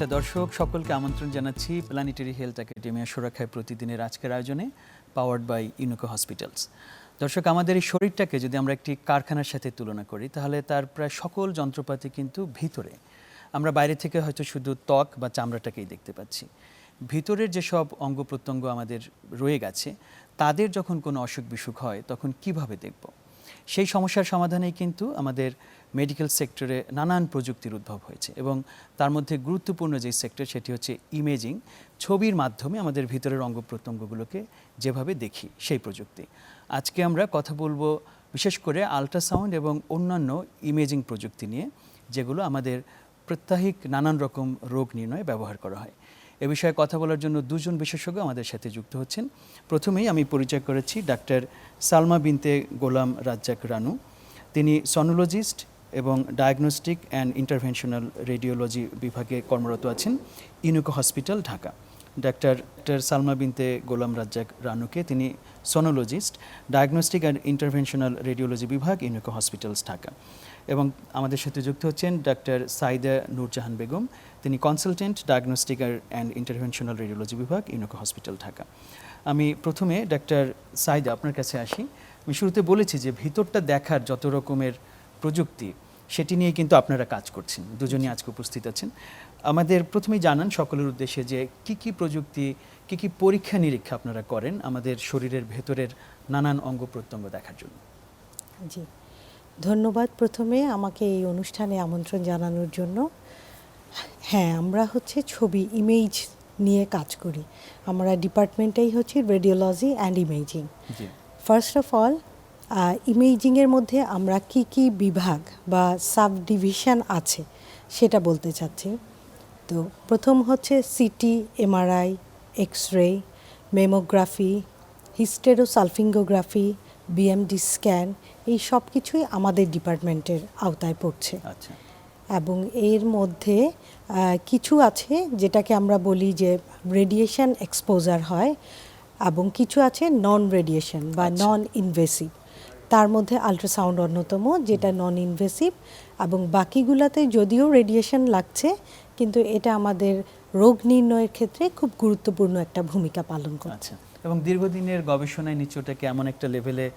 শুভেচ্ছা দর্শক, সকলকে আমন্ত্রণ জানাচ্ছি প্ল্যানেটারি হেলথ একাডেমি সুরক্ষায় প্রতিদিনের আজকের আয়োজনে পাওয়ার্ড বাই ইউনিকো হসপিটালস দর্শক, আমাদের এই শরীরটাকে যদি আমরা একটি কারখানার সাথে তুলনা করি, তাহলে তার প্রায় সকল যন্ত্রপাতি কিন্তু ভিতরে। আমরা বাইরে থেকে হয়তো শুধু ত্বক বা চামড়াটাকেই দেখতে পাচ্ছি। ভিতরের যেসব অঙ্গ প্রত্যঙ্গ আমাদের রয়ে গেছে, তাদের যখন কোনো অসুখ বিসুখ হয়, তখন কীভাবে দেখব? সেই সমস্যার সমাধানেই কিন্তু আমাদের মেডিকেল সেক্টরে নানান প্রযুক্তির উদ্ভব হয়েছে এবং তার মধ্যে গুরুত্বপূর্ণ যে সেক্টর সেটি হচ্ছে ইমেজিং ছবির মাধ্যমে আমাদের ভিতরের অঙ্গ প্রত্যঙ্গগুলোকে যেভাবে দেখি, সেই প্রযুক্তি। আজকে আমরা কথা বলব বিশেষ করে আল্ট্রাসাউন্ড এবং অন্যান্য ইমেজিং প্রযুক্তি নিয়ে, যেগুলো আমাদের প্রত্যাহিক নানান রকম রোগ নির্ণয়ে ব্যবহার করা হয়। এ বিষয়ে কথা বলার জন্য দুজন বিশেষজ্ঞ আমাদের সাথে যুক্ত হচ্ছেন। প্রথমেই আমি পরিচয় করেছি ডাক্তার সালমা বিনতে গোলাম রাজ্জাক রানু। তিনি সনোলজিস্ট এবং ডায়াগনস্টিক অ্যান্ড ইন্টারভেনশনাল রেডিওলজি বিভাগে কর্মরত আছেন Unico hospital Dhaka doctor doctor Salma Binte Golam Razzak রানুকে তিনি sonologist diagnostic and interventional radiology বিভাগ ইউনিকো হসপিটালস ঢাকা এবং আমাদের সাথে যুক্ত হচ্ছেন ডাক্তার সাইদা নূরজাহান বেগম তিনি consultant diagnostic and interventional radiology বিভাগ ইউনিকো হসপিটাল ঢাকা আমি প্রথমে ডাক্তার সাইদা আপনার কাছে আসি। আমি শুরুতে বলেছি যে ভিতরটা দেখার যত রকমের প্রযুক্তি সেটি নিয়ে কিন্তু আপনারা কাজ করছেন। দুজনই আজকে উপস্থিত আছেন। আমাদের প্রথমেই জানান সকলের উদ্দেশ্যে যে কি কি প্রযুক্তি কি কি পরীক্ষা নিরীক্ষা আপনারা করেন আমাদের শরীরের ভেতরের নানান অঙ্গ প্রত্যঙ্গ দেখার জন্য। জি। ধন্যবাদ প্রথমে আমাকে এই অনুষ্ঠানে আমন্ত্রণ জানানোর জন্য। হ্যাঁ আমরা হচ্ছে ছবি ইমেজ নিয়ে কাজ করি। আমরা ডিপার্টমেন্টেই হচ্ছে radiology and imaging first of all ইমেজিংয়ের মধ্যে আমরা কি কি বিভাগ বা সাব ডিভিশন আছে সেটা বলতে চাচ্ছি। তো প্রথম হচ্ছে CT MRI X ray mammography hysterosalpingography BMD scan এই সব কিছুই আমাদের ডিপার্টমেন্টের আওতায় পড়ছে। আচ্ছা। এবং এর মধ্যে কিছু আছে যেটাকে আমরা বলি যে রেডিয়েশন এক্সপোজার হয় এবং কিছু আছে নন রেডিয়েশন বা আচ্ছা। নন ইনভেসিভ তার মধ্যে আল্ট্রাসাউন্ড অন্যতম যেটা নন ইনভেসিভ এবং বাকিগুলোতে যদিও রেডিয়েশন লাগছে কিন্তু এটা আমাদের রোগ নির্ণয়ের ক্ষেত্রে খুব গুরুত্বপূর্ণ একটা ভূমিকা পালন করে আচ্ছা এবং দীর্ঘদিনের গবেষণায় নিশ্চয়টাকে এমন একটা লেভেলে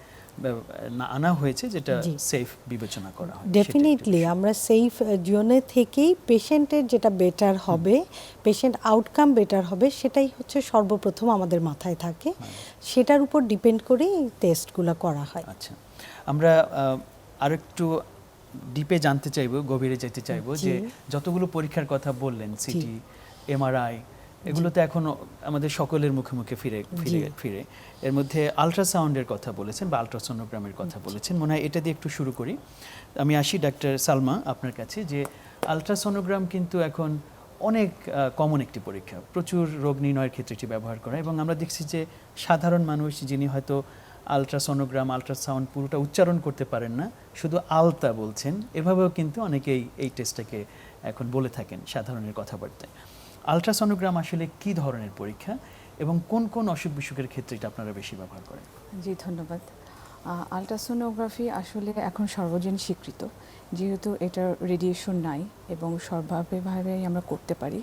আনা হয়েছে যেটা সেফ বিবেচনা করা হয়? ডেফিনেটলি আমরা সেফ জোনে থেকেই পেশেন্টের যেটা বেটার হবে পেশেন্ট আউটকাম বেটার হবে সেটাই হচ্ছে সর্বপ্রথম আমাদের মাথায় থাকে। সেটার উপর ডিপেন্ড করেই টেস্টগুলো করা হয়। আচ্ছা। আমরা আর একটু ডিপে জানতে চাইব গভীরে যেতে চাইব। যে যতগুলো পরীক্ষার কথা বললেন সিটি এমআরআই এগুলো তো এখন আমাদের সকলের মুখে মুখে ফিরে ফিরে ফিরে। এর মধ্যে আলট্রাসাউন্ডের কথা বলেছেন বা আলট্রাসোনোগ্রামের কথা বলেছেন। মনে হয় এটা দিয়ে একটু শুরু করি। আমি আসি ডাক্তার সালমা আপনার কাছে যে আলট্রাসোনোগ্রাম কিন্তু এখন অনেক কমন একটি পরীক্ষা। প্রচুর রোগ নির্ণয়ের ক্ষেত্রে এটি ব্যবহার করা এবং আমরা দেখছি যে সাধারণ মানুষ যিনি হয়তো আলট্রাসোনোগ্রাম আলট্রাসাউন্ড পুরোটা উচ্চারণ করতে পারেন না শুধু আলতা বলছেন। এভাবেও কিন্তু অনেকেই এই টেস্টটাকে এখন বলে থাকেন সাধারণের কথাবার্তায়। আলট্রাসোনোগ্রাম আসলে কি ধরনের পরীক্ষা এবং কোন কোন অসুখ বিসুখের ক্ষেত্রে এটা আপনারা বেশি ব্যবহার করেন? জি ধন্যবাদ। আলট্রাসোনোগ্রাফি আসলে এখন সর্বজন স্বীকৃত যেহেতু এটার রেডিয়েশন নাই এবং সর্বাভাবেই আমরা করতে পারি।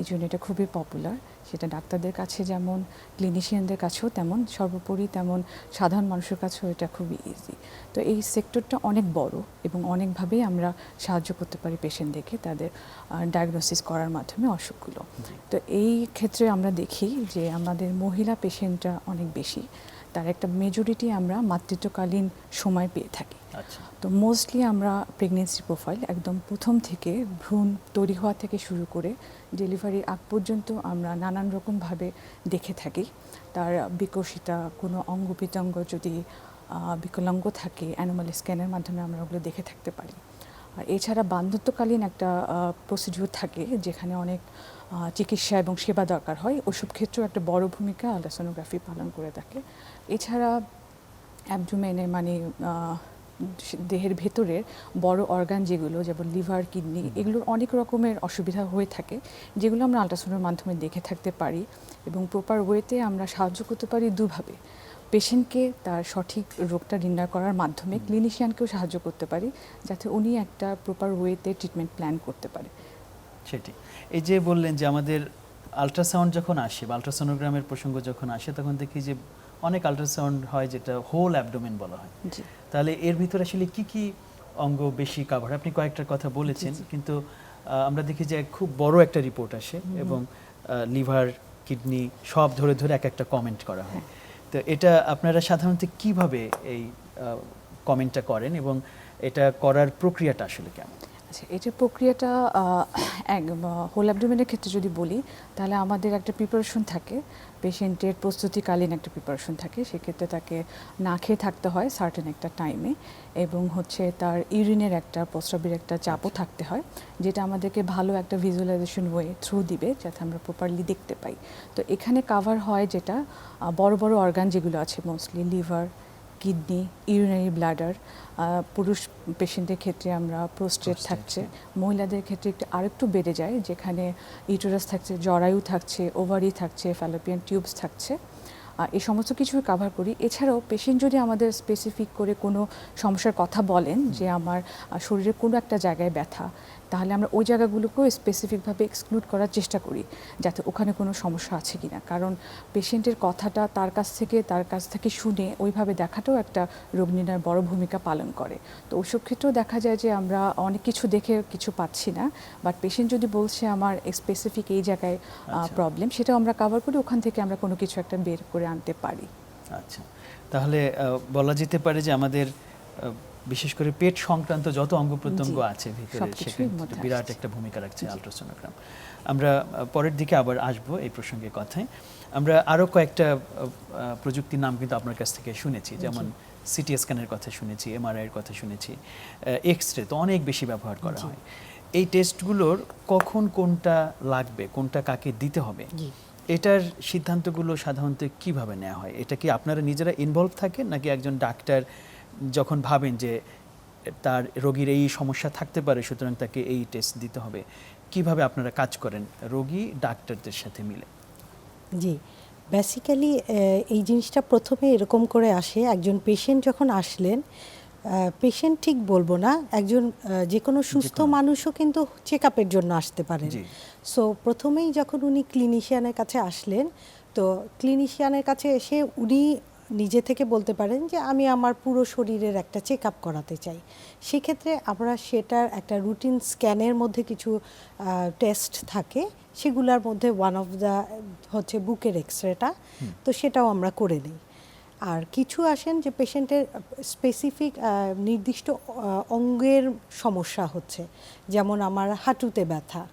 এই জন্য এটা খুবই পপুলার সেটা ডাক্তারদের কাছে যেমন ক্লিনিশিয়ানদের কাছেও তেমন, সর্বোপরি তেমন, সাধারণ মানুষের কাছেও এটা খুবই ইজি তো এই সেক্টরটা অনেক বড় এবং অনেকভাবেই আমরা সাহায্য করতে পারি পেশেন্টদেরকে তাদের ডায়াগনোসিস করার মাধ্যমে অসুখগুলো। তো এই ক্ষেত্রে আমরা দেখি যে আমাদের মহিলা পেশেন্টটা অনেক বেশি। তার একটা মেজরিটি আমরা মাতৃত্বকালীন সময় পেয়ে থাকি। তো মোস্টলি আমরা প্রেগনেন্সি প্রোফাইল একদম প্রথম থেকে ভ্রূণ তৈরি হওয়া থেকে শুরু করে ডেলিভারির আগ পর্যন্ত আমরা নানান রকমভাবে দেখে থাকি। তার বিকশিতা, কোনো অঙ্গ প্রত্যঙ্গ যদি বিকলাঙ্গ থাকে অ্যানিমাল স্ক্যানের মাধ্যমে আমরা ওগুলো দেখে থাকতে পারি। আর এছাড়া বান্ধত্বকালীন একটা প্রসিডিউর থাকে যেখানে অনেক চিকিৎসা এবং সেবা দরকার হয়। ওসব ক্ষেত্রেও একটা বড় ভূমিকা আলট্রাসোনোগ্রাফি পালন করে থাকে। এছাড়া অ্যাবডোমেনে মানে দেহের ভেতরের বড় অর্গান যেগুলো যেমন লিভার কিডনি এগুলোর অনেক রকমের অসুবিধা হয়ে থাকে যেগুলো আমরা আলট্রাসাউন্ডের মাধ্যমে দেখে থাকতে পারি এবং প্রপার ওয়েতে আমরা সাহায্য করতে পারি দুভাবে। পেশেন্টকে তার সঠিক রোগটা নির্ণয় করার মাধ্যমে ক্লিনিশিয়ানকেও সাহায্য করতে পারি যাতে উনি একটা প্রপার ওয়েতে ট্রিটমেন্ট প্ল্যান করতে পারে। সেটি। এই যে বললেন যে আমাদের আল্ট্রাসাউন্ড যখন আসে বা আল্ট্রাসোনোগ্রামের প্রসঙ্গ যখন আসে তখন দেখি যে অনেক আল্ট্রাসাউন্ড হয় যেটা হোল অ্যাবডোমেন বলা হয়। তাহলে এর ভিতরে আসলে কি কি অঙ্গ বেশি কাভার আপনি কয়েকটার কথা বলেছেন কিন্তু আমরা দেখি যে খুব বড় একটা রিপোর্ট আসে এবং লিভার কিডনি সব ধরে ধরে এক একটা কমেন্ট করা হয়। তো এটা আপনারা সাধারণত কীভাবে এই কমেন্টটা করেন এবং এটা করার প্রক্রিয়াটা আসলে কেমন? আচ্ছা এটার প্রক্রিয়াটা এক হোল অ্যাবডোমেনের ক্ষেত্রে যদি বলি তাহলে আমাদের একটা প্রিপারেশন থাকে পেশেন্টের প্রস্তুতিকালীন একটা প্রিপারেশন থাকে সেক্ষেত্রে তাকে না খেয়ে থাকতে হয় সার্টেন একটা টাইমে এবং হচ্ছে তার ইউরিনের একটা প্রস্রাবের একটা চাপও থাকতে হয় যেটা আমাদেরকে ভালো একটা ভিজুয়ালাইজেশন ওয়ে থ্রু দিবে যাতে আমরা প্রপারলি দেখতে পাই। তো এখানে কাভার হয় যেটা বড় বড় অর্গান যেগুলো আছে mostly liver kidney urinary bladder পুরুষ পেশেন্টের ক্ষেত্রে আমরা প্রোস্টেট থাকছে। মহিলাদের ক্ষেত্রে একটু আরেকটু বেড়ে যায় যেখানে ইউটেরাস থাকছে জরায়ু থাকছে ওভারি থাকছে ফ্যালোপিয়ান টিউবস থাকছে। এই সমস্ত কিছুই কাভার করি। এছাড়াও পেশেন্ট যদি আমাদের স্পেসিফিক করে কোনো সমস্যার কথা বলেন যে আমার শরীরে কোনো একটা জায়গায় ব্যথা তাহলে আমরা ওই জায়গাগুলোকেও স্পেসিফিকভাবে এক্সক্লুড করার চেষ্টা করি যাতে ওখানে কোনো সমস্যা আছে কি না কারণ পেশেন্টের কথাটা তার কাছ থেকে তার কাছ থেকে শুনে ওইভাবে দেখাটাও একটা রোগ নির্ণয়ের বড় ভূমিকা পালন করে। তো ওইসব ক্ষেত্রেও দেখা যায় যে আমরা অনেক কিছু দেখে কিছু পাচ্ছি না বাট পেশেন্ট যদি বলছে আমার স্পেসিফিক এই জায়গায় আচ্ছা। প্রবলেম সেটাও আমরা কাভার করি ওখান থেকে আমরা কোনো কিছু একটা বের করে আনতে পারি। আচ্ছা। তাহলে বলা যেতে পারে যে আমাদের বিশেষ করে পেট সংক্রান্ত যত অঙ্গ প্রত্যঙ্গ আছে ভিতরে সেখানে বিরাট একটা ভূমিকা রাখছে আলট্রাসোনোগ্রাম। আমরা পরের দিকে আবার আসব এই প্রসঙ্গে কথায়। আমরা আরও কয়েকটা প্রযুক্তির নাম কিন্তু আপনার কাছ থেকে শুনেছি যেমন সিটি স্ক্যানের কথা শুনেছি এমআরআই এর কথা শুনেছি এক্স রে তো অনেক বেশি ব্যবহার করা হয়। এই টেস্টগুলোর কখন কোনটা লাগবে কোনটা কাকে দিতে হবে এটার সিদ্ধান্তগুলো সাধারণত কীভাবে নেওয়া হয়? এটা কি আপনারা নিজেরা ইনভলভ থাকেন নাকি একজন ডাক্তার যখন ভাবেন যে তার রোগীর এই সমস্যা থাকতে পারে সুতরাং তাকে এই টেস্ট দিতে হবে কীভাবে আপনারা কাজ করেন? রোগী ডাক্তারদের সাথে মিলে। জি। বেসিক্যালি এই জিনিসটা প্রথমে এরকম করে আসে একজন পেশেন্ট যখন আসলেন পেশেন্ট ঠিক বলব না একজন যে কোনো সুস্থ মানুষও কিন্তু চেক আপের জন্য আসতে পারেন। সো প্রথমেই যখন উনি ক্লিনিশিয়ানের কাছে আসলেন তো ক্লিনিশিয়ানের কাছে এসে উনি নিজে থেকে বলতে পারেন যে আমি আমার পুরো শরীরের একটা চেক আপ করাতে চাই। সেক্ষেত্রে আমরা সেটার একটা রুটিন স্ক্যানের মধ্যে কিছু টেস্ট থাকে। সেগুলোর মধ্যে ওয়ান অফ দ্য হচ্ছে বুকের এক্স রেটা তো সেটাও আমরা করে নিই। আর কিছু আসেন যে পেশেন্টের স্পেসিফিক নির্দিষ্ট অঙ্গের সমস্যা হচ্ছে। যেমন আমার হাঁটুতে ব্যথা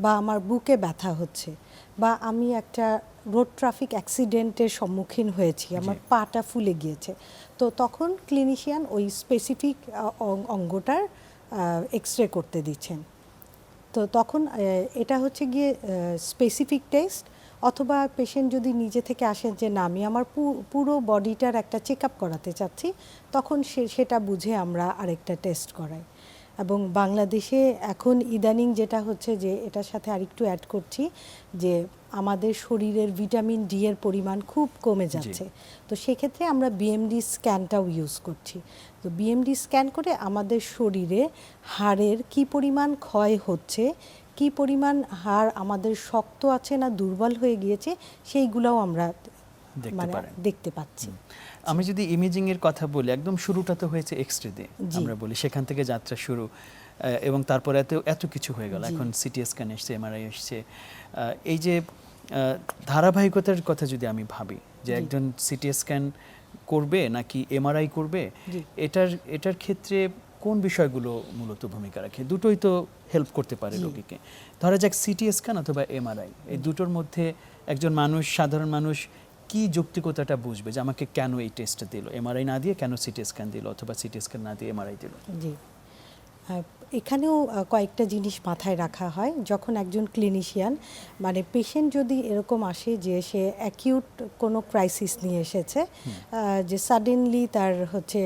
বা আমার বুকে ব্যথা হচ্ছে বা আমি একটা রোড ট্রাফিক অ্যাক্সিডেন্টের সম্মুখীন হয়েছি আমার পাটা ফুলে গিয়েছে। তো তখন ক্লিনিশিয়ান ওই স্পেসিফিক অঙ্গটার এক্স রে করতে দিচ্ছেন। তো তখন এটা হচ্ছে গিয়ে স্পেসিফিক টেস্ট অথবা পেশেন্ট যদি নিজে থেকে আসেন যে না আমি আমার পুরো বডিটার একটা চেক আপ করাতে চাচ্ছি তখন সে সেটা বুঝে আমরা আরেকটা টেস্ট করাই। এবং বাংলাদেশে এখন ইদানিং যেটা হচ্ছে যে এটার সাথে আরেকটু অ্যাড করছি যে আমাদের শরীরের ভিটামিন ডি এর পরিমাণ খুব কমে যাচ্ছে। তো সেক্ষেত্রে আমরা বিএমডি স্ক্যানটাও ইউজ করছি। তো বিএমডি স্ক্যান করে আমাদের শরীরে হাড়ের কি পরিমাণ ক্ষয় হচ্ছে কি পরিমাণ হাড় আমাদের শক্ত আছে না দুর্বল হয়ে গিয়েছে সেইগুলোও আমরা মানে দেখতে পাচ্ছি। আমি যদি ইমেজিং এর কথা বলি একদম শুরুটা তো হয়েছে এক্স রে দিয়ে আমরা বলি। সেখান থেকে যাত্রা শুরু এবং তারপরে এত এত কিছু হয়ে গেল। এখন সিটি স্ক্যান এসছে এমআরআই এসছে। এই যে ধারাবাহিকতার কথা যদি আমি ভাবি যে। একজন সিটি স্ক্যান করবে নাকি এমআরআই করবে এটার এটার ক্ষেত্রে কোন বিষয়গুলো মূলত ভূমিকা রাখে? দুটোই তো হেল্প করতে পারে। রোগীকে। ধরা যাক সিটি স্ক্যান অথবা এমআরআই এই দুটোর মধ্যে একজন মানুষ সাধারণ মানুষ কি যৌক্তিকতাটা বুঝবে যে আমাকে কেন এই টেস্টটা দিল? এমআরআই না দিয়ে কেন সিটি স্ক্যান দিল অথবা সিটি স্ক্যান না দিয়ে এমআরআই দিল? জি। এখানেও কয়েকটা জিনিস মাথায় রাখা হয়। যখন একজন ক্লিনিশিয়ান মানে পেশেন্ট যদি এরকম আসে যে সে অ্যাকিউট কোনো ক্রাইসিস নিয়ে এসেছে যে সাডেনলি তার হচ্ছে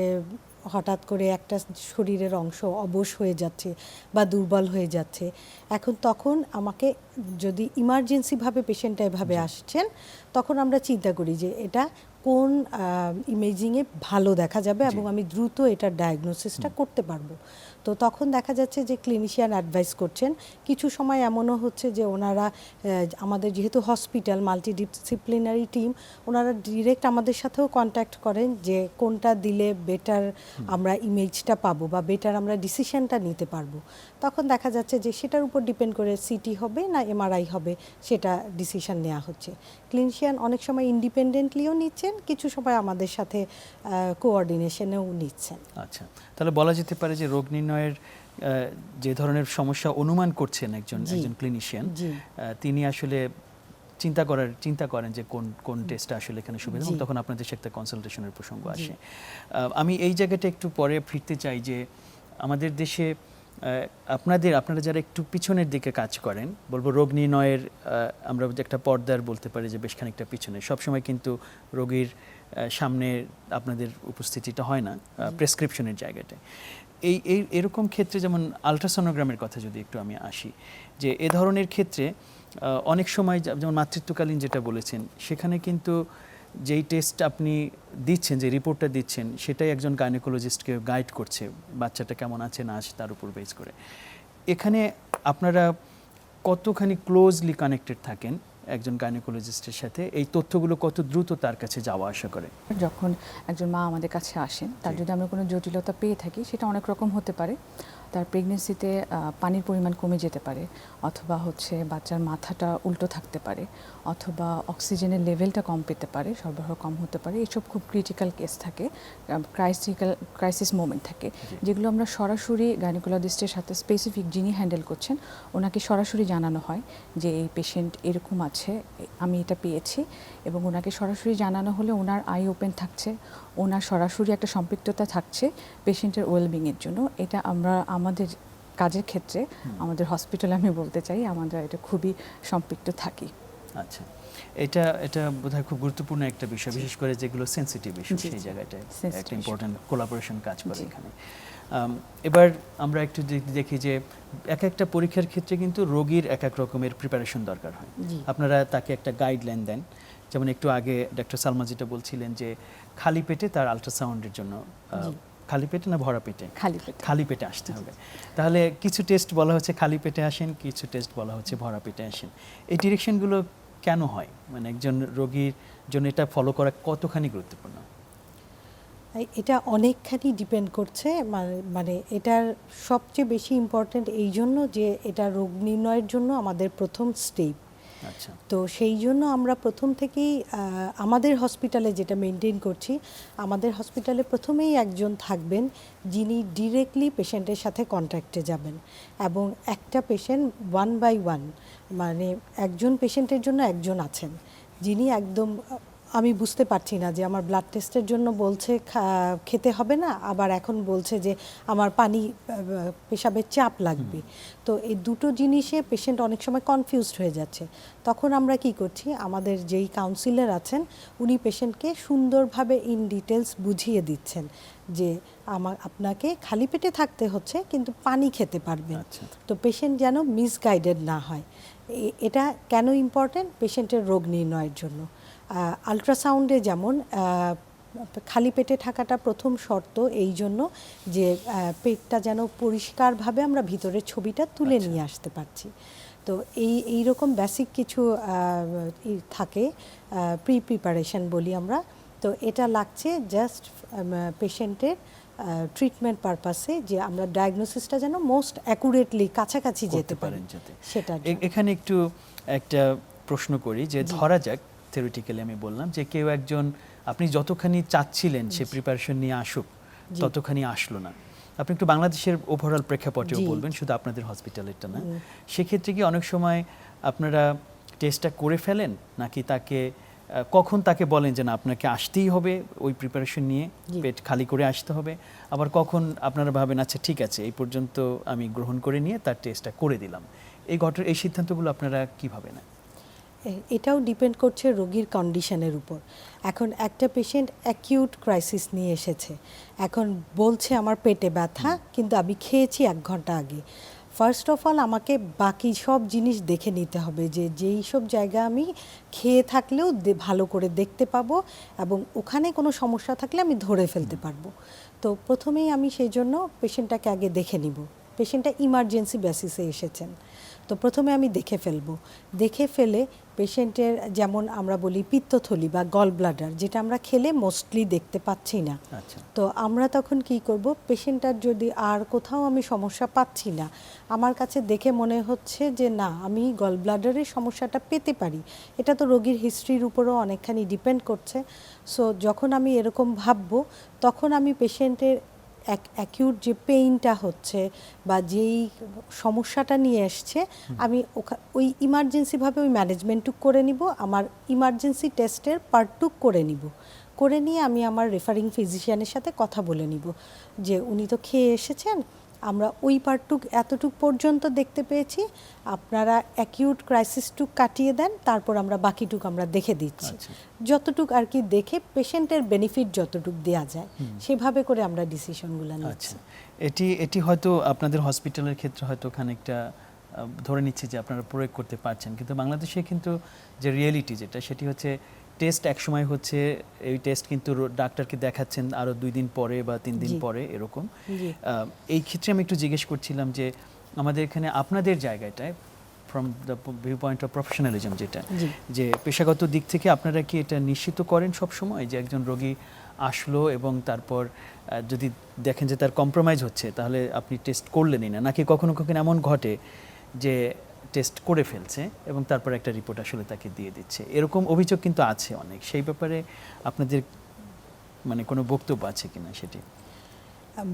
হঠাৎ করে একটা শরীরের অংশ অবশ হয়ে যাচ্ছে বা দুর্বল হয়ে যাচ্ছে। এখন তখন আমাকে যদি ইমার্জেন্সিভাবে পেশেন্টটা এভাবে আসছেন তখন আমরা চিন্তা করি যে এটা কোন ইমেজিংয়ে ভালো দেখা যাবে এবং আমি দ্রুত এটার ডায়াগনোসিসটা করতে পারব। তো তখন দেখা যাচ্ছে যে ক্লিনিশিয়ান অ্যাডভাইস করছেন। কিছু সময় এমনও হচ্ছে যে ওনারা আমাদের যেহেতু হসপিটাল মাল্টিডিসিপ্লিনারি টিম ওনারা ডিরেক্ট আমাদের সাথেও কন্ট্যাক্ট করেন যে কোনটা দিলে বেটার আমরা ইমেজটা পাবো বা বেটার আমরা ডিসিশনটা নিতে পারব। তখন দেখা যাচ্ছে যে সেটার উপর ডিপেন্ড করে সিটি হবে না এমআরআই হবে সেটা ডিসিশন নেওয়া হচ্ছে। ক্লিনিশিয়ান অনেক সময় ইন্ডিপেন্ডেন্টলিও নিচ্ছেন কিছু সময় আমাদের সাথে কোঅর্ডিনেশনেও নিচ্ছেন। আচ্ছা। তাহলে বলা যেতে পারে যে রোগ নির্ণয়ের যে ধরনের সমস্যা অনুমান করছেন একজন একজন ক্লিনিশিয়ান তিনি আসলে চিন্তা করার চিন্তা করেন যে কোন কোন টেস্টটা আসলে এখানে সুবিধা এবং তখন আপনাদের সাথে কনসালটেশনের প্রসঙ্গ আসে। আমি এই জায়গাটা একটু পরে ফিরতে চাই যে আমাদের দেশে আপনাদের আপনারা যারা একটু পিছনের দিকে কাজ করেন বলব রোগ নির্ণয়ের আমরা একটা পর্দার বলতে পারি যে বেশ খানিকটা পিছনে। সবসময় কিন্তু রোগীর সামনে আপনাদের উপস্থিতিটা হয় না প্রেসক্রিপশনের জায়গাটায় এই এই, এরকম ক্ষেত্রে যেমন আলট্রাসোনোগ্রামের কথা যদি একটু আমি আসি, যে এ ধরনের ক্ষেত্রে অনেক সময় যেমন মাতৃত্বকালীন যেটা বলেছেন, সেখানে কিন্তু যেই টেস্ট আপনি দিচ্ছেন, যে রিপোর্টটা দিচ্ছেন, সেটাই একজন গাইনোকোলজিস্টকে গাইড করছে, বাচ্চাটা কেমন আছে, না আছে, তার উপর বেস করে। এখানে আপনারা কতখানি ক্লোজলি কানেক্টেড থাকেন একজন গাইনোকোলজিস্টের সাথে এই তথ্যগুলো কত দ্রুত তার কাছে যাওয়া আসা করে? যখন একজন মা আমাদের কাছে আসেন তার যদি আমরা কোনো জটিলতা পেয়ে থাকি সেটা অনেক রকম হতে পারে। তার প্রেগনেন্সিতে পানির পরিমাণ কমে যেতে পারে অথবা হচ্ছে বাচ্চার মাথাটা উল্টো থাকতে পারে। অথবা অক্সিজেনের লেভেলটা কম পেতে পারে সরবরাহ কম হতে পারে এসব খুব ক্রিটিক্যাল কেস থাকে ক্রাইসিক্যাল ক্রাইসিস মোমেন্ট থাকে যেগুলো আমরা সরাসরি গাইনোকোলজিস্টের সাথে স্পেসিফিক যিনি হ্যান্ডেল করছেন ওনাকে সরাসরি জানানো হয় যে এই পেশেন্ট এরকম আছে আমি এটা পেয়েছি এবং ওনাকে সরাসরি জানানো হলে ওনার আই ওপেন থাকছে ওনার সরাসরি একটা সম্পৃক্ততা থাকছে পেশেন্টের ওয়েলবিংয়ের জন্য। এটা আমরা আমাদের কাজের ক্ষেত্রে আমাদের হসপিটালে আমি বলতে চাই আমাদের এটা খুবই সম্পৃক্ত থাকি। আচ্ছা। এটা এটা বোধহয় খুব গুরুত্বপূর্ণ একটা বিষয় বিশেষ করে যেগুলো সেন্সিটিভ ইস্যু সেই জায়গাটায় একটা ইম্পর্টেন্ট কোলাবোরেশন কাজ করে এখানে। এবার আমরা একটু দেখি যে এক একটা পরীক্ষার ক্ষেত্রে কিন্তু রোগীর এক এক রকমের প্রিপারেশন দরকার হয়। আপনারা তাকে একটা গাইডলাইন দেন। যেমন একটু আগে ডক্টর সালমা যেটা বলছিলেন যে খালি পেটে তার আলট্রাসাউন্ডের জন্য খালি পেটে না ভরা পেটে? খালি পেটে। খালি পেটে আসতে হবে। তাহলে কিছু টেস্ট বলা হচ্ছে খালি পেটে আসেন কিছু টেস্ট বলা হচ্ছে ভরা পেটে আসেন। এই ডিরেকশনগুলো কেন হয়? মানে একজন রোগীর জন্য এটা ফলো করা কতখানি গুরুত্বপূর্ণ? এটা অনেকখানি ডিপেন্ড করছে মানে মানে এটার সবচেয়ে বেশি ইম্পর্ট্যান্ট এই জন্য যে এটা রোগ নির্ণয়ের জন্য আমাদের প্রথম স্টেপ তো সেই জন্য আমরা প্রথম থেকেই আমাদের হসপিটালে যেটা মেনটেন করছি, আমাদের হসপিটালে প্রথমেই একজন থাকবেন যিনি ডিরেক্টলি পেশেন্টের সাথে কন্ট্যাক্টে যাবেন এবং একটা পেশেন্ট ওয়ান বাই ওয়ান মানে একজন পেশেন্টের জন্য একজন আছেন, যিনি একদম আমি বুঝতে পারছি না যে আমার ব্লাড টেস্টের জন্য বলছে খেতে হবে না আবার এখন বলছে যে আমার পানি পেশাবের চাপ লাগবে। তো এই দুটো জিনিসে পেশেন্ট অনেক সময় কনফিউজড হয়ে যাচ্ছে। তখন আমরা কি করছি আমাদের যেই কাউন্সিলর আছেন উনি পেশেন্টকে সুন্দরভাবে ইন ডিটেলস বুঝিয়ে দিচ্ছেন যে আমার আপনাকে খালি পেটে থাকতে হচ্ছে কিন্তু পানি খেতে পারবেন। আচ্ছা। তো পেশেন্ট যেন মিসগাইডেড না হয়। এটা কেন ইম্পর্ট্যান্ট পেশেন্টের রোগ নির্ণয়ের জন্য। আলট্রাসাউন্ডে যেমন খালি পেটে থাকাটা প্রথম শর্ত এই জন্য যে পেটটা যেন পরিষ্কারভাবে আমরা ভিতরের ছবিটা তুলে আচ্ছা। নিয়ে আসতে পারছি। তো এই এই রকম বেসিক কিছু থাকে প্রি প্রিপারেশন বলি আমরা। তো এটা লাগছে জাস্ট পেশেন্টের ট্রিটমেন্ট পারপাসে যে আমরা ডায়াগনোসিসটা যেন মোস্ট অ্যাকুরেটলি কাছাকাছি যেতে পারেন যাতে। সেটার এখানে একটু একটা প্রশ্ন করি যে ধরা যাক থিওরিটিক্যালি আমি বললাম যে কেউ একজন আপনি যতখানি চাচ্ছিলেন সে প্রিপারেশন নিয়ে আসুক ততখানি আসলো না। আপনি একটু বাংলাদেশের ওভারঅল প্রেক্ষাপটেও বলবেন শুধু আপনাদের হসপিটালেরটা না। সেক্ষেত্রে কি অনেক সময় আপনারা টেস্টটা করে ফেলেন? নাকি তাকে কখন তাকে বলেন যে না আপনাকে আসতেই হবে ওই প্রিপারেশন নিয়ে। পেট খালি করে আসতে হবে? আবার কখন আপনারা ভাবেন আচ্ছা ঠিক আছে এই পর্যন্ত আমি গ্রহণ করে নিয়ে তার টেস্টটা করে দিলাম। এই ঘটনা এই সিদ্ধান্তগুলো আপনারা কীভাবে নেন? এটাও ডিপেন্ড করছে রোগীর কন্ডিশনের উপর। এখন একটা পেশেন্ট অ্যাকিউট ক্রাইসিস নিয়ে এসেছে। এখন বলছে, আমার পেটে ব্যথা, কিন্তু আমি খেয়েছি এক ঘণ্টা আগে। ফার্স্ট অফ অল আমাকে বাকি সব জিনিস দেখে নিতে হবে যে, যেই সব জায়গা আমি খেয়ে থাকলেও ভালো করে দেখতে পাবো এবং ওখানে কোনো সমস্যা থাকলে আমি ধরে ফেলতে পারব। তো প্রথমেই আমি সেই জন্য পেশেন্টটাকে আগে দেখে নিব। পেশেন্টটা ইমার্জেন্সি বেসিসে এসেছেন। তো প্রথমে আমি দেখে ফেলব। দেখে ফেলে পেশেন্টের যেমন আমরা বলি পিত্তথলি বা গল ব্লাডার যেটা আমরা খেলে মোস্টলি দেখতে পাচ্ছি না। আচ্ছা। তো আমরা তখন কি করব পেশেন্টটার যদি আর কোথাও আমি সমস্যা পাচ্ছি না আমার কাছে দেখে মনে হচ্ছে যে না আমি গল ব্লাডারের সমস্যাটা পেতে পারি। এটা তো রোগীর হিস্ট্রির উপরও অনেকখানি ডিপেন্ড করছে। সো যখন আমি এরকম ভাববো তখন আমি পেশেন্টের অ্যাকিউট যে পেইনটা হচ্ছে বা যেই সমস্যাটা নিয়ে এসছে আমি ওই ইমার্জেন্সিভাবে ওই ম্যানেজমেন্টটুক করে নিব আমার ইমার্জেন্সি টেস্টের পার্টটুক করে নিব। করে নিয়ে আমি আমার রেফারিং ফিজিশিয়ানের সাথে কথা বলে নিব যে উনি তো খেয়ে এসেছেন আমরা ওই পার্টটুক এতটুক পর্যন্ত দেখতে পেয়েছি। আপনারা অ্যাকিউট ক্রাইসিসটুক কাটিয়ে দেন তারপর আমরা বাকিটুক আমরা দেখে দিচ্ছি। আচ্ছা। যতটুক আর কি দেখে পেশেন্টের বেনিফিট যতটুক দেওয়া যায় সেভাবে করে আমরা ডিসিশনগুলো আচ্ছা। নিচ্ছি এটি এটি হয়তো আপনাদের হসপিটালের ক্ষেত্রে হয়তো খানিকটা ধরে নিচ্ছি যে আপনারা প্রয়োগ করতে পারছেন। কিন্তু বাংলাদেশে কিন্তু যে রিয়েলিটি যেটা সেটি হচ্ছে টেস্ট একসময় হচ্ছে এই টেস্ট কিন্তু ডাক্তারকে দেখাচ্ছেন আরও দুই দিন পরে বা তিন দিন পরে এরকম। এই ক্ষেত্রে আমি একটু জিজ্ঞেস করছিলাম যে আমাদের এখানে আপনাদের জায়গাটায় from the view point of professionalism যেটা যে পেশাগত দিক থেকে আপনারা কি এটা নিশ্চিত করেন সব সময় যে একজন রোগী আসলো এবং তারপর যদি দেখেন যে তার কম্প্রোমাইজ হচ্ছে তাহলে আপনি টেস্ট করলেনই না। নাকি কখনো কখনো এমন ঘটে যে টেস্ট করে ফেলছে এবং তারপর একটা রিপোর্ট আসলে তাকে দিয়ে দিচ্ছে। এরকম অভিযোগ কিন্তু আছে অনেক। সেই ব্যাপারে আপনাদের মানে কোনো বক্তব্য আছে কিনা সেটি?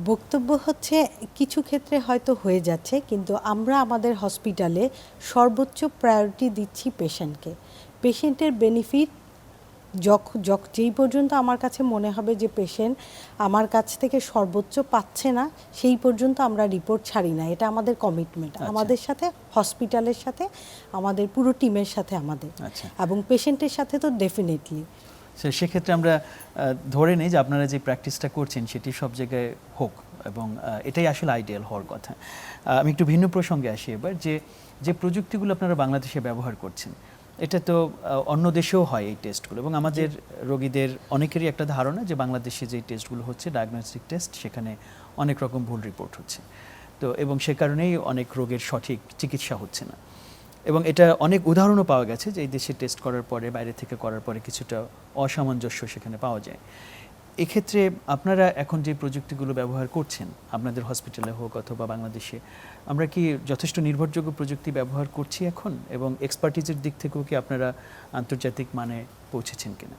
বক্তব্য হচ্ছে কিছু ক্ষেত্রে হয়তো হয়ে যাচ্ছে, কিন্তু আমরা আমাদের হসপিটালে সর্বোচ্চ প্রায়োরিটি দিচ্ছি পেশেন্টকে। পেশেন্টের বেনিফিট যখ যখ যেই পর্যন্ত আমার কাছে মনে হবে যে পেশেন্ট আমার কাছ থেকে সর্বোচ্চ পাচ্ছে না সেই পর্যন্ত আমরা রিপোর্ট ছাড়ি না। এটা আমাদের কমিটমেন্ট আচ্ছা। আমাদের সাথে হসপিটালের সাথে আমাদের পুরো টিমের সাথে আমাদের। আচ্ছা। এবং পেশেন্টের সাথে তো ডেফিনেটলি সেক্ষেত্রে আমরা ধরে নিই যে আপনারা যে প্র্যাকটিসটা করছেন সেটি সব জায়গায় হোক এবং এটাই আসলে আইডিয়াল হওয়ার কথা। আমি একটু ভিন্ন প্রসঙ্গে আসি এবার যে যে প্রযুক্তিগুলো আপনারা বাংলাদেশে ব্যবহার করছেন এটা তো অন্য দেশেও হয় এই টেস্টগুলো এবং আমাদের রোগীদের অনেকেরই একটা ধারণা যে বাংলাদেশে যে টেস্টগুলো হচ্ছে ডায়াগনস্টিক টেস্ট সেখানে অনেক রকম ভুল রিপোর্ট হচ্ছে। তো, এবং সে কারণেই অনেক রোগের সঠিক চিকিৎসা হচ্ছে না। এবং এটা অনেক উদাহরণও পাওয়া গেছে যে এই দেশে টেস্ট করার পরে, বাইরে থেকে করার পরে কিছুটা অসামঞ্জস্য সেখানে পাওয়া যায়। এক্ষেত্রে আপনারা এখন যে প্রযুক্তিগুলো ব্যবহার করছেন, আপনাদের হসপিটালে হোক অথবা বাংলাদেশে, আমরা কি যথেষ্ট নির্ভরযোগ্য প্রযুক্তি ব্যবহার করছি এখন? এবং এক্সপার্টিজের দিক থেকেও কি আপনারা আন্তর্জাতিক মানে পৌঁছেছেন কিনা?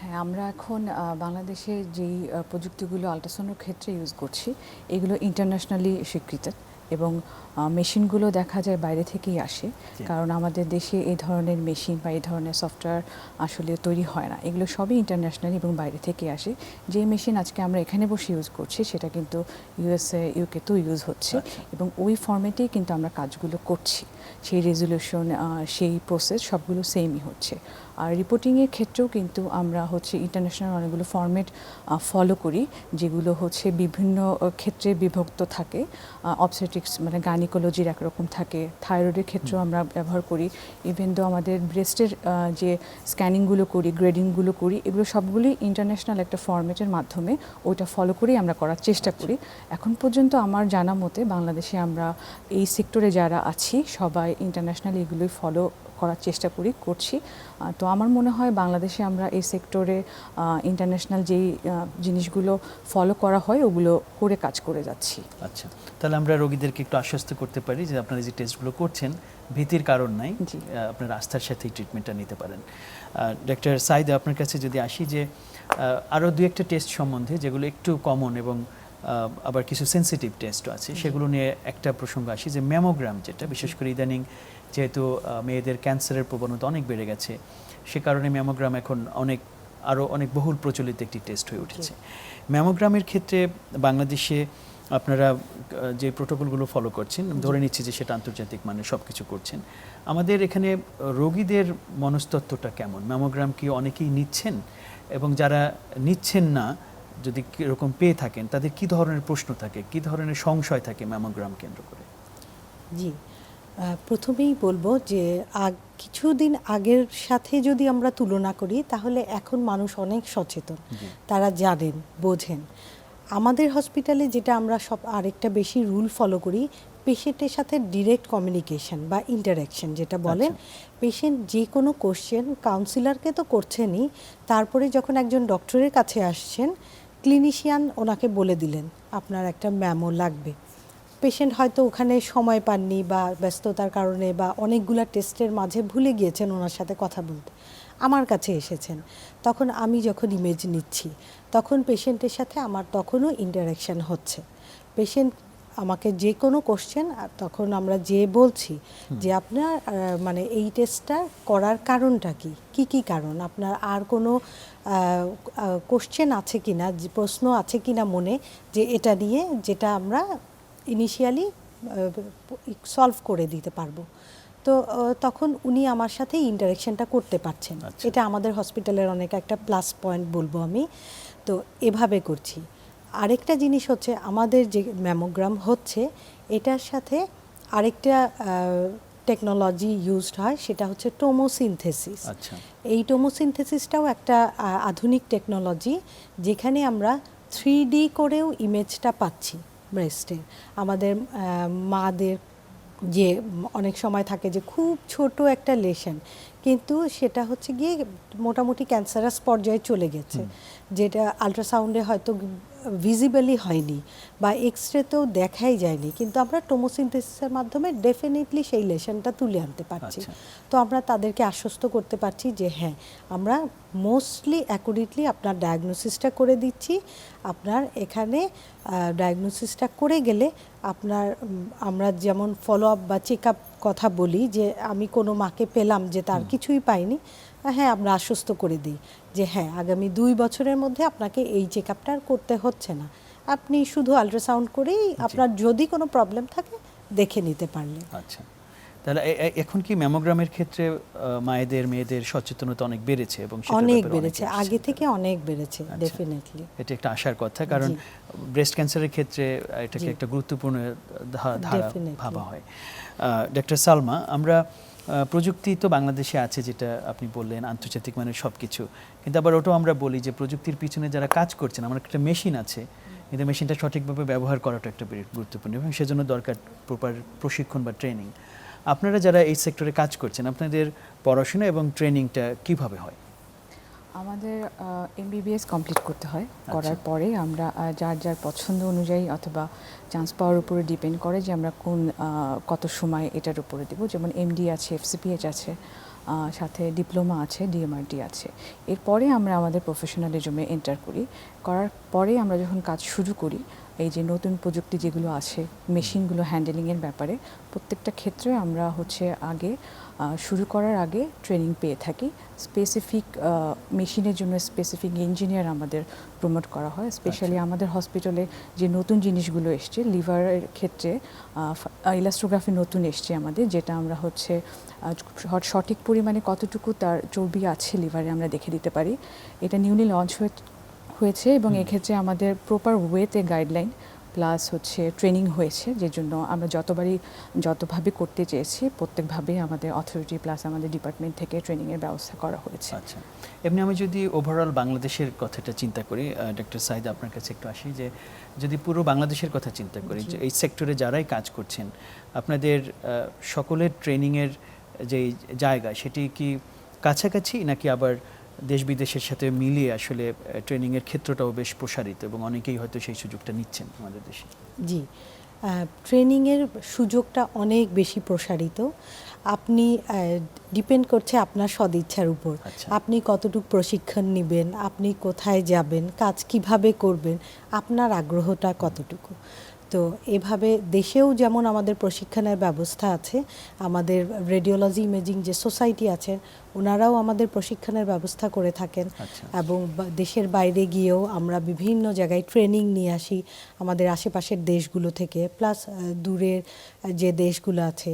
হ্যাঁ আমরা এখন বাংলাদেশে যেই প্রযুক্তিগুলো আল্ট্রাসাউন্ডের ক্ষেত্রে ইউজ করছি, এগুলো ইন্টারন্যাশনালি স্বীকৃত। এবং মেশিনগুলো দেখা যায় বাইরে থেকেই আসে। কারণ আমাদের দেশে এই ধরনের মেশিন বা এই ধরনের সফটওয়্যার আসলে তৈরি হয় না। এগুলো সবই ইন্টারন্যাশনাল এবং বাইরে থেকে আসে। যে মেশিন আজকে আমরা এখানে বসে ইউজ করছি সেটা কিন্তু ইউএসএ ইউকেতেও ইউজ হচ্ছে আচ্ছা। এবং ওই ফর্মেটেই কিন্তু আমরা কাজগুলো করছি। সেই রেজলিউশন সেই প্রসেস সবগুলো সেমই হচ্ছে। আর রিপোর্টিংয়ের ক্ষেত্রেও কিন্তু আমরা হচ্ছে ইন্টারন্যাশনাল অনেকগুলো ফর্মেট ফলো করি যেগুলো হচ্ছে বিভিন্ন ক্ষেত্রে বিভক্ত থাকে। অবসেটিক্স মানে গাইনিকোলজির একরকম থাকে। থাইরয়েডের ক্ষেত্রেও আমরা ব্যবহার করি। ইভেন দো আমাদের ব্রেস্টের যে স্ক্যানিংগুলো করি গ্রেডিংগুলো করি এগুলো সবগুলি ইন্টারন্যাশনাল একটা ফর্মেটের মাধ্যমে ওইটা ফলো করেই আমরা করার চেষ্টা করি। এখন পর্যন্ত আমার জানা মতে বাংলাদেশে আমরা এই সেক্টরে যারা আছি সবাই ইন্টারন্যাশনালি এগুলোই ফলো করার চেষ্টা করি করছি। তো আমার মনে হয় বাংলাদেশে আমরা এই সেক্টরে ইন্টারন্যাশনাল যেই জিনিসগুলো ফলো করা হয় ওগুলো করে কাজ করে যাচ্ছি। আচ্ছা তাহলে আমরা রোগীদেরকে একটু আশ্বস্ত করতে পারি যে আপনারা যে টেস্টগুলো করছেন ভীতির কারণ নাই। আপনার আস্থার সাথে ট্রিটমেন্টটা নিতে পারেন। ডক্টর সাইদ আপনার কাছে যদি আসি যে আরও দু একটা টেস্ট সম্বন্ধে যেগুলো একটু কমন এবং আবার কিছু সেন্সিটিভ টেস্টও আছে সেগুলো নিয়ে একটা প্রসঙ্গ আসি যে ম্যামোগ্রাম যেটা বিশেষ করে ইদানিং যেহেতু মেয়েদের ক্যান্সারের প্রবণতা অনেক বেড়ে গেছে সে কারণে ম্যামোগ্রাম এখন অনেক আরও অনেক বহুল প্রচলিত একটি টেস্ট হয়ে উঠেছে। ম্যামোগ্রামের ক্ষেত্রে বাংলাদেশে আপনারা যে প্রোটোকলগুলো ফলো করছেন ধরে নিচ্ছি যে সেটা আন্তর্জাতিক মানে সব কিছু করছেন। আমাদের এখানে রোগীদের মনস্তত্ত্বটা কেমন? ম্যামোগ্রাম কি অনেকেই নিচ্ছেন? এবং যারা নিচ্ছেন না যদি এরকম পেয়ে থাকেন তাদের কি ধরনের প্রশ্ন থাকে? কি ধরনের সংশয় থাকে ম্যামোগ্রাম কেন্দ্র করে? জি। প্রথমেই বলব যে আগ কিছুদিন আগের সাথে যদি আমরা তুলনা করি তাহলে এখন মানুষ অনেক সচেতন। তারা জানেন বোঝেন। আমাদের হসপিটালে যেটা আমরা সব আরেকটা বেশি রুল ফলো করি পেশেন্টের সাথে ডিরেক্ট কমিউনিকেশন বা ইন্টারাকশন যেটা বলেন। পেশেন্ট যে কোনো কোশ্চেন কাউন্সিলরকে তো করছেনই তারপরে যখন একজন ডক্টরের কাছে আসছেন ক্লিনিশিয়ান ওনাকে বলে দিলেন আপনার একটা ম্যামো লাগবে। পেশেন্ট হয়তো ওখানে সময় পাননি বা ব্যস্ততার কারণে বা অনেকগুলা টেস্টের মাঝে ভুলে গিয়েছেন ওনার সাথে কথা বলতে। আমার কাছে এসেছেন। তখন আমি যখন ইমেজ নিচ্ছি তখন পেশেন্টের সাথে আমার তখনও ইন্টারাকশন হচ্ছে। পেশেন্ট আমাকে যে কোনো কোশ্চেন তখন আমরা যে বলছি যে আপনার মানে এই টেস্টটা করার কারণটা কি? কি কি কারণ? আপনার আর কোনো কোশ্চেন আছে কিনা? যে প্রশ্ন আছে কিনা মনে? যে এটা নিয়ে যেটা আমরা ইনিশিয়ালি সলভ করে দিতে পারব। তো তখন উনি আমার সাথে ইন্টারাকশনটা করতে পারছেন। আচ্ছা। এটা আমাদের হসপিটালের অনেক একটা প্লাস পয়েন্ট বলব আমি। তো এভাবে করছি। আরেকটা জিনিস হচ্ছে আমাদের যে ম্যামোগ্রাম হচ্ছে এটার সাথে আরেকটা টেকনোলজি ইউজড হয় সেটা হচ্ছে টোমোসিনথেসিস আচ্ছা। এই টোমোসিনথেসিসটাও একটা আধুনিক টেকনোলজি যেখানে আমরা থ্রি ডি করেও ইমেজটা পাচ্ছি। ব্রেস্টের আমাদের মাদের যে অনেক সময় থাকে যে খুব ছোট একটা লেশন কিন্তু সেটা হচ্ছে গিয়ে মোটামুটি ক্যান্সারাস পর্যায়ে চলে গেছে। যেটা আলট্রাসাউন্ডে হয়তো ভিজিবলি হয়নি বা এক্স রেতেও দেখাই যায়নি কিন্তু আমরা টোমোসিনথেসিসের মাধ্যমে ডেফিনেটলি সেই লেশনটা তুলে আনতে পারছি। আচ্ছা। তো আমরা তাদেরকে আশ্বস্ত করতে পারছি যে হ্যাঁ আমরা মোস্টলি অ্যাকুরেটলি আপনার ডায়াগনোসিসটা করে দিচ্ছি। আপনার এখানে ডায়াগনোসিসটা করে গেলে আপনার আমরা যেমন ফলো আপ বা চেক আপ কথা বলি যে আমি কোনো মাকে পেলাম যে তার কিছুই পাইনি হ্যাঁ আমরা আশ্বস্ত করে দিই। যে হ্যাঁ আগামী দুই বছরের মধ্যে আপনাকে এই চেক আপটা আর করতে হচ্ছে না। আপনি শুধু আল্ট্রাসাউন্ড করেই আপনার যদি কোনো প্রবলেম থাকে দেখে নিতে পারলেন আচ্ছা। তাহলে এখন কি ম্যামোগ্রামের ক্ষেত্রে মায়েদের মেয়েদের সচেতনতা অনেক বেড়েছে এবং অনেক বেড়েছে। আগে থেকে অনেক বেড়েছে আচ্ছা। ডেফিনেটলি এটা একটা আশার কথা কারণ ব্রেস্ট ক্যান্সারের ক্ষেত্রে এটাকে একটা গুরুত্বপূর্ণ ধারা ভাবা হয়। ডক্টর সালমা আমরা প্রযুক্তি তো বাংলাদেশে আছে যেটা আপনি বললেন, আন্তর্জাতিক মানে সব কিছু কিন্তু আবার ওটাও আমরা বলি যে প্রযুক্তির পিছনে যারা কাজ করছেন, আমার একটা মেশিন আছে, কিন্তু মেশিনটা সঠিকভাবে ব্যবহার করাটা একটা গুরুত্বপূর্ণ এবং সেজন্য দরকার প্রপার প্রশিক্ষণ বা ট্রেনিং আপনারা যারা এই সেক্টরে কাজ করছেন, আপনাদের পড়াশোনা এবং ট্রেনিংটা কীভাবে হয়? আমাদের এমবিবিএস কমপ্লিট করতে হয়। আচ্ছা। করার পরে আমরা যার যার পছন্দ অনুযায়ী অথবা চান্স পাওয়ার উপরে ডিপেন্ড করে যে আমরা কোন কত সময় এটার উপরে দেব। যেমন এমডি আছে এফসিপিএইচ আছে সাথে ডিপ্লোমা আছে ডিএমআরডি আছে। এরপরে আমরা আমাদের প্রফেশনালিজমে এন্টার করি। করার পরে আমরা যখন কাজ শুরু করি এই যে নতুন প্রযুক্তি যেগুলো আছে মেশিনগুলো হ্যান্ডেলিংয়ের ব্যাপারে প্রত্যেকটা ক্ষেত্রে আমরা হচ্ছে আগে শুরু করার আগে ট্রেনিং পেয়ে থাকি। স্পেসিফিক মেশিনের জন্য স্পেসিফিক ইঞ্জিনিয়ার আমাদের প্রমোট করা হয়। স্পেশালি আমাদের হসপিটালে যে নতুন জিনিসগুলো এসছে লিভারের ক্ষেত্রে ইলাস্ট্রোগ্রাফি নতুন এসছে আমাদের যেটা আমরা হচ্ছে সঠিক পরিমাণে কতটুকু তার চর্বি আছে লিভারে আমরা দেখে দিতে পারি। এটা নিউলি লঞ্চ হয়ে হয়েছে এবং এক্ষেত্রে আমাদের প্রপার ওয়েতে গাইডলাইন প্লাস হচ্ছে ট্রেনিং হয়েছে যে জন্য আমরা যতবারই যতভাবে করতে চেয়েছি প্রত্যেকভাবে আমাদের অথরিটি প্লাস আমাদের ডিপার্টমেন্ট থেকে ট্রেনিংয়ের ব্যবস্থা করা হয়েছে। আচ্ছা। এমনি আমি যদি ওভারঅল বাংলাদেশের কথাটা চিন্তা করি ডক্টর সাইদ আপনার কাছে একটু আসি যে যদি পুরো বাংলাদেশের কথা চিন্তা করি যে এই সেক্টরে যারাই কাজ করছেন আপনাদের সকলের ট্রেনিংয়ের যে জায়গা সেটি কি কাছাকাছি নাকি আবার দেশ বিদেশের সাথে মিলিয়ে আসলে ট্রেনিংয়ের ক্ষেত্রটাও বেশ প্রসারিত এবং অনেকেই হয়তো সেই সুযোগটা নিচ্ছেন আমাদের দেশে। জি। ট্রেনিংয়ের সুযোগটা অনেক বেশি প্রসারিত। আপনি ডিপেন্ড করছে আপনার সদিচ্ছার উপর। আচ্ছা। আপনি কতটুকু প্রশিক্ষণ নেবেন আপনি কোথায় যাবেন কাজ কীভাবে করবেন আপনার আগ্রহটা কতটুকু? তো এভাবে দেশেও যেমন আমাদের প্রশিক্ষণের ব্যবস্থা আছে আমাদের রেডিওলজি ইমেজিং যে সোসাইটি আছে ওনারাও আমাদের প্রশিক্ষণের ব্যবস্থা করে থাকেন আচ্ছা। এবং দেশের বাইরে গিয়েও আমরা বিভিন্ন জায়গায় ট্রেনিং নিয়ে আসি আমাদের আশেপাশের দেশগুলো থেকে প্লাস দূরের যে দেশগুলো আছে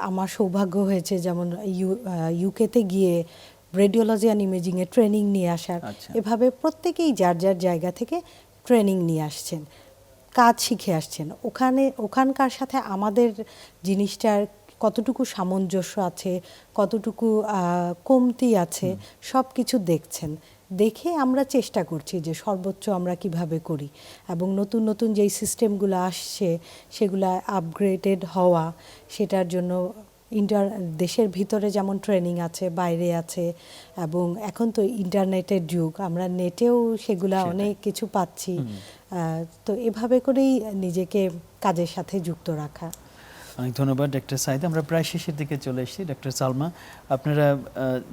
আমার সৌভাগ্য হয়েছে যেমন ইউ ইউকেতে গিয়ে রেডিওলজি অ্যান্ড ইমেজিংয়ে ট্রেনিং নিয়ে আসার আচ্ছা। এভাবে প্রত্যেকেই যার যার জায়গা থেকে ট্রেনিং নিয়ে আসছেন কাজ শিখে আসছেন। ওখানে ওখানকার সাথে আমাদের জিনিসটার কতটুকু সামঞ্জস্য আছে কতটুকু কমতি আছে সব কিছু দেখছেন। দেখে আমরা চেষ্টা করছি যে সর্বোচ্চ আমরা কীভাবে করি এবং নতুন নতুন যেই সিস্টেমগুলো আসছে সেগুলো আপগ্রেডেড হওয়া সেটার জন্য ইন্টার দেশের ভিতরে যেমন ট্রেনিং আছে বাইরে আছে এবং এখন তো ইন্টারনেটের যুগ আমরা নেটেও সেগুলা অনেক কিছু পাচ্ছি। তো এভাবে করেই নিজেকে কাজের সাথে যুক্ত রাখা। অনেক ধন্যবাদ ডক্টর সাইদ। আমরা প্রায় শেষের দিকে চলে এসেছি ডক্টর সালমা। আপনারা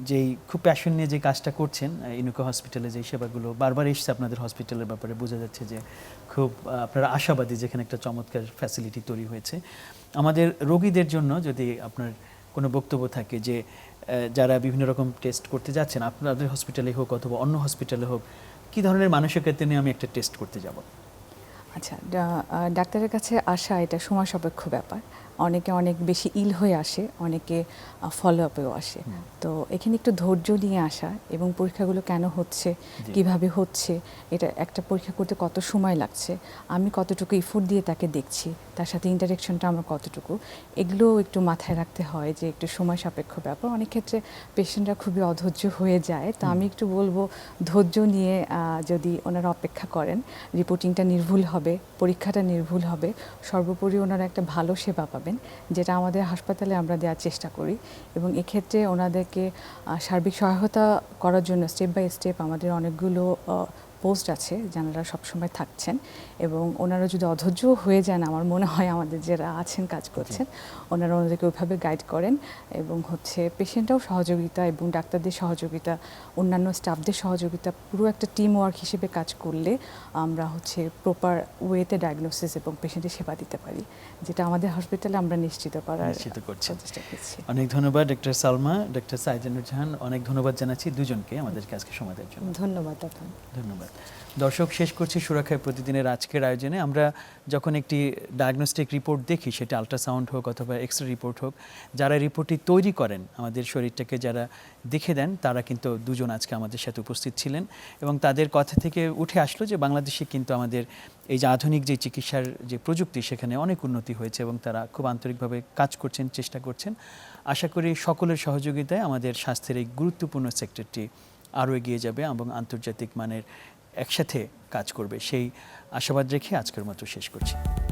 যেই খুব প্যাশন নিয়ে যে কাজটা করছেন ইনুকো হসপিটালে যে সেবাগুলো বারবার এসছে আপনাদের হসপিটালের ব্যাপারে বোঝা যাচ্ছে যে খুব আপনারা আশাবাদী যেখানে একটা চমৎকার ফ্যাসিলিটি তৈরি হয়েছে। আমাদের রোগীদের জন্য যদি আপনার কোনো বক্তব্য থাকে যে যারা বিভিন্ন রকম টেস্ট করতে যাচ্ছেন, আপনাদের হসপিটালে হোক অথবা অন্য হসপিটালে হোক কী ধরনের মানসিকতা নিয়ে আমি একটা টেস্ট করতে যাব? আচ্ছা ডাক্তারের কাছে আসা এটা সময় সাপেক্ষ ব্যাপার। অনেকে অনেক বেশি ইল হয়ে আসে অনেকে ফলো আপেও আসে। তো এখানে একটু ধৈর্য নিয়ে আসা এবং পরীক্ষাগুলো কেন হচ্ছে। কীভাবে হচ্ছে এটা একটা পরীক্ষা করতে কত সময় লাগছে আমি কতটুকু ইফোর্ট দিয়ে তাকে দেখছি তার সাথে ইন্টারেকশনটা আমার কতটুকু এগুলো একটু মাথায় রাখতে হয় যে একটু সময় সাপেক্ষ ব্যাপার। অনেক ক্ষেত্রে পেশেন্টরা খুবই অধৈর্য হয়ে যায়। তো আমি একটু বলব ধৈর্য নিয়ে যদি ওনারা অপেক্ষা করেন রিপোর্টিংটা নির্ভুল হবে পরীক্ষাটা নির্ভুল হবে সর্বোপরি ওনারা একটা ভালো সেবা পাবেন। যেটা আমাদের হাসপাতালে আমরা দেওয়ার চেষ্টা করি। এবং এক্ষেত্রে ওনাদেরকে সার্বিক সহায়তা করার জন্য স্টেপ বাই স্টেপ আমাদের অনেকগুলো পোস্ট আছে যারা সবসময় থাকছেন এবং ওনারা যদি অধৈর্য হয়ে যান আমার মনে হয় আমাদের যারা আছেন কাজ করছেন ওনারা ওনাদেরকে ওইভাবে গাইড করেন এবং হচ্ছে পেশেন্টরাও সহযোগিতা এবং ডাক্তারদের সহযোগিতা অন্যান্য স্টাফদের সহযোগিতা পুরো একটা টিম ওয়ার্ক হিসেবে কাজ করলে আমরা হচ্ছে প্রপার ওয়েতে ডায়াগনোসিস এবং পেশেন্টের সেবা দিতে পারি যেটা আমাদের হসপিটালে আমরা নিশ্চিত করার নিশ্চিত করছি। অনেক ধন্যবাদ ডক্টর সালমা ডক্টর সাইজানুর জাহান অনেক ধন্যবাদ জানাচ্ছি দুজনকে আমাদেরকে আজকে সময় দেওয়ার জন্য। ধন্যবাদ আপনার ধন্যবাদ। দর্শক, শেষ করছি সুরক্ষায় প্রতিদিনের আজকের আয়োজনে। আমরা যখন একটি ডায়াগনস্টিক রিপোর্ট দেখি, সেটা আল্ট্রাসাউন্ড হোক অথবা এক্স রে রিপোর্ট হোক, যারা রিপোর্টটি তৈরি করেন, আমাদের শরীরটাকে যারা দেখে দেন, তারা কিন্তু দুজন আজকে আমাদের সাথে উপস্থিত ছিলেন এবং তাদের কথা থেকে উঠে আসলো যে বাংলাদেশে কিন্তু আমাদের এই যে আধুনিক যে চিকিৎসার যে প্রযুক্তি, সেখানে অনেক উন্নতি হয়েছে এবং তারা খুব আন্তরিকভাবে কাজ করছেন, চেষ্টা করছেন। আশা করি সকলের সহযোগিতায় আমাদের স্বাস্থ্যের এই গুরুত্বপূর্ণ সেক্টরটি আরও এগিয়ে যাবে এবং আন্তর্জাতিক মানের একসাথে কাজ করবে। সেই আশাবাদ রেখে আজকের মতো শেষ করছি।